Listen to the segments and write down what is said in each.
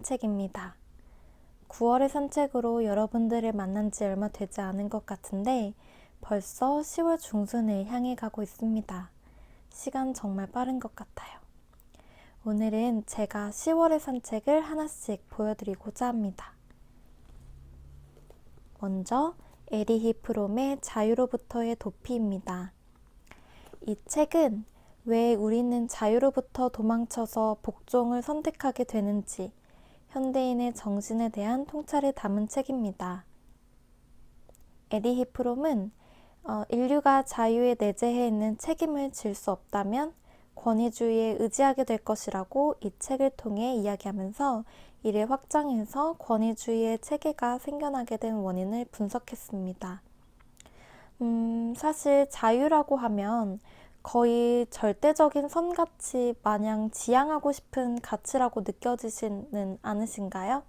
산책입니다. 9월의 산책으로 여러분들을 만난 지 얼마 되지 않은 것 같은데 벌써 10월 중순을 향해 가고 있습니다. 시간 정말 빠른 것 같아요. 오늘은 제가 10월의 산책을 하나씩 보여드리고자 합니다. 먼저 에리히 프롬의 자유로부터의 도피입니다. 이 책은 왜 우리는 자유로부터 도망쳐서 복종을 선택하게 되는지 현대인의 정신에 대한 통찰을 담은 책입니다. 에리히 프롬은 어, 인류가 자유에 내재해 있는 책임을 질 수 없다면 권위주의에 의지하게 될 것이라고 이 책을 통해 이야기하면서 이를 확장해서 권위주의의 체계가 생겨나게 된 원인을 분석했습니다. 음, 사실 자유라고 하면 거의 절대적인 선같이 마냥 지향하고 싶은 가치라고 느껴지지는 않으신가요?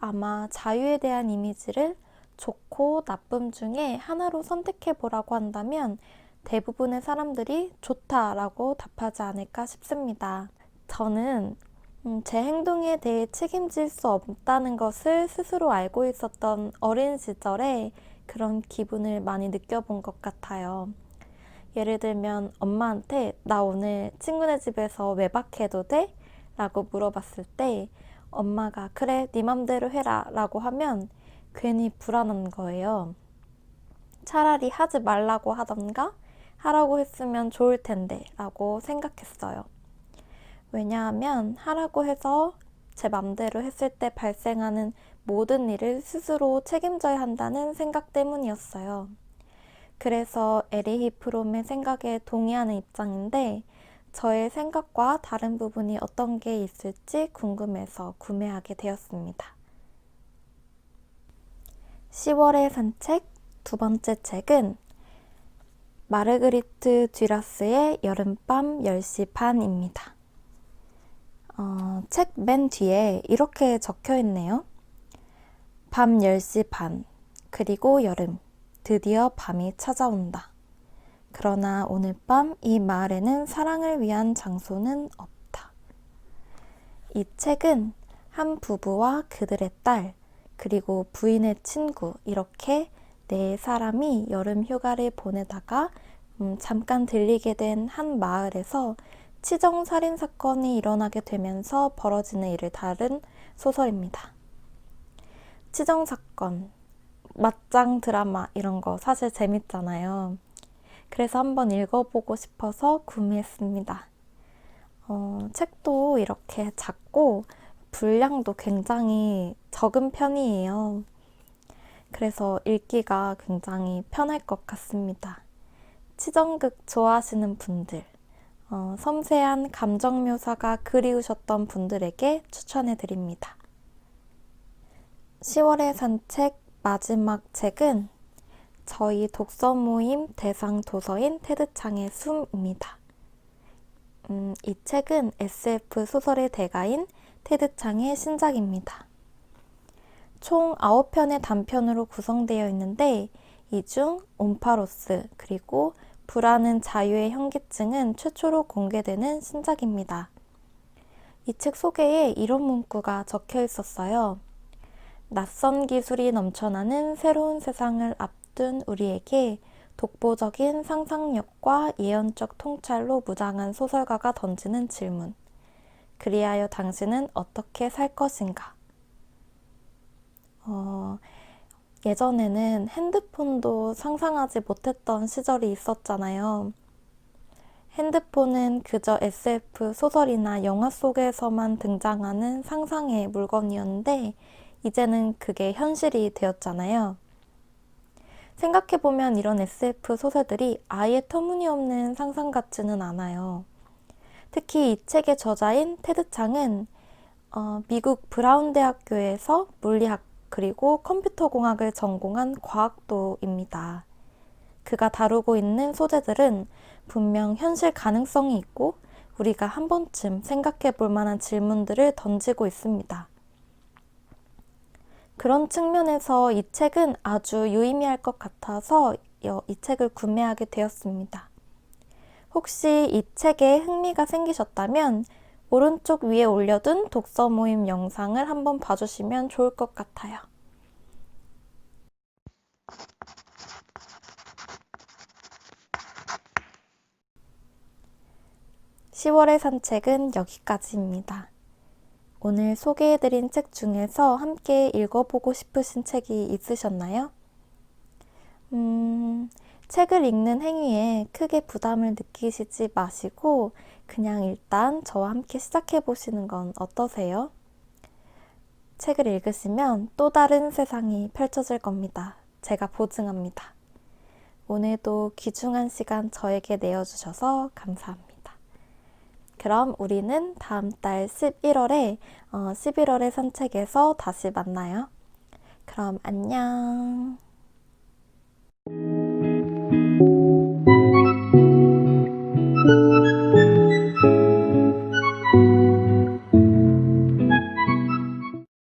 아마 자유에 대한 이미지를 좋고 나쁨 중에 하나로 선택해 보라고 한다면 대부분의 사람들이 좋다라고 답하지 않을까 싶습니다. 저는 음, 제 행동에 대해 책임질 수 없다는 것을 스스로 알고 있었던 어린 시절에 그런 기분을 많이 느껴본 것 같아요. 예를 들면 엄마한테 나 오늘 친구네 집에서 외박해도 돼? 라고 물어봤을 때 엄마가 그래 네 맘대로 해라 라고 하면 괜히 불안한 거예요. 차라리 하지 말라고 하던가 하라고 했으면 좋을 텐데 라고 생각했어요. 왜냐하면 하라고 해서 제 맘대로 했을 때 발생하는 모든 일을 스스로 책임져야 한다는 생각 때문이었어요. 그래서 에리 히 프롬의 생각에 동의하는 입장인데 저의 생각과 다른 부분이 어떤 게 있을지 궁금해서 구매하게 되었습니다. 10월의 산책 두 번째 책은 마르그리트 듀라스의 여름밤 10시 반입니다. 어, 책 맨 뒤에 이렇게 적혀 있네요. 밤 10시 반, 그리고 여름, 드디어 밤이 찾아온다. 그러나 오늘 밤 이 마을에는 사랑을 위한 장소는 없다. 이 책은 한 부부와 그들의 딸, 그리고 부인의 친구, 이렇게 네 사람이 여름 휴가를 보내다가 음, 잠깐 들리게 된 한 마을에서 치정 살인 사건이 일어나게 되면서 벌어지는 일을 다룬 소설입니다. 치정 사건, 맞짱 드라마 이런 거 사실 재밌잖아요. 그래서 한번 읽어보고 싶어서 구매했습니다. 어, 책도 이렇게 작고 분량도 굉장히 적은 편이에요. 그래서 읽기가 굉장히 편할 것 같습니다. 치정극 좋아하시는 분들, 어, 섬세한 감정 묘사가 그리우셨던 분들에게 추천해 드립니다. 10월의 산책 마지막 책은 저희 독서 모임 대상 도서인 테드창의 숨입니다. 음, 이 책은 SF 소설의 대가인 테드창의 신작입니다. 총 9편의 단편으로 구성되어 있는데 이 중 온파로스 그리고 불안은 자유의 현기증은 최초로 공개되는 신작입니다. 이 책 소개에 이런 문구가 적혀 있었어요. 낯선 기술이 넘쳐나는 새로운 세상을 앞둔 우리에게 독보적인 상상력과 예언적 통찰로 무장한 소설가가 던지는 질문. 그리하여 당신은 어떻게 살 것인가? 어, 예전에는 핸드폰도 상상하지 못했던 시절이 있었잖아요. 핸드폰은 그저 SF 소설이나 영화 속에서만 등장하는 상상의 물건이었는데, 이제는 그게 현실이 되었잖아요. 생각해보면 이런 SF 소설들이 아예 터무니없는 상상 같지는 않아요. 특히 이 책의 저자인 테드 창은 어, 미국 브라운 대학교에서 물리학 그리고 컴퓨터 공학을 전공한 과학도입니다. 그가 다루고 있는 소재들은 분명 현실 가능성이 있고 우리가 한 번쯤 생각해 볼 만한 질문들을 던지고 있습니다. 그런 측면에서 이 책은 아주 유의미할 것 같아서 이 책을 구매하게 되었습니다. 혹시 이 책에 흥미가 생기셨다면 오른쪽 위에 올려둔 독서 모임 영상을 한번 봐주시면 좋을 것 같아요. 10월의 산책은 여기까지입니다. 오늘 소개해드린 책 중에서 함께 읽어보고 싶으신 책이 있으셨나요? 음, 책을 읽는 행위에 크게 부담을 느끼시지 마시고 그냥 일단 저와 함께 시작해 보시는 건 어떠세요? 책을 읽으시면 또 다른 세상이 펼쳐질 겁니다. 제가 보증합니다. 오늘도 귀중한 시간 저에게 내어주셔서 감사합니다. 그럼 우리는 다음 달 11월에, 어, 11월의 산책에서 다시 만나요. 그럼 안녕.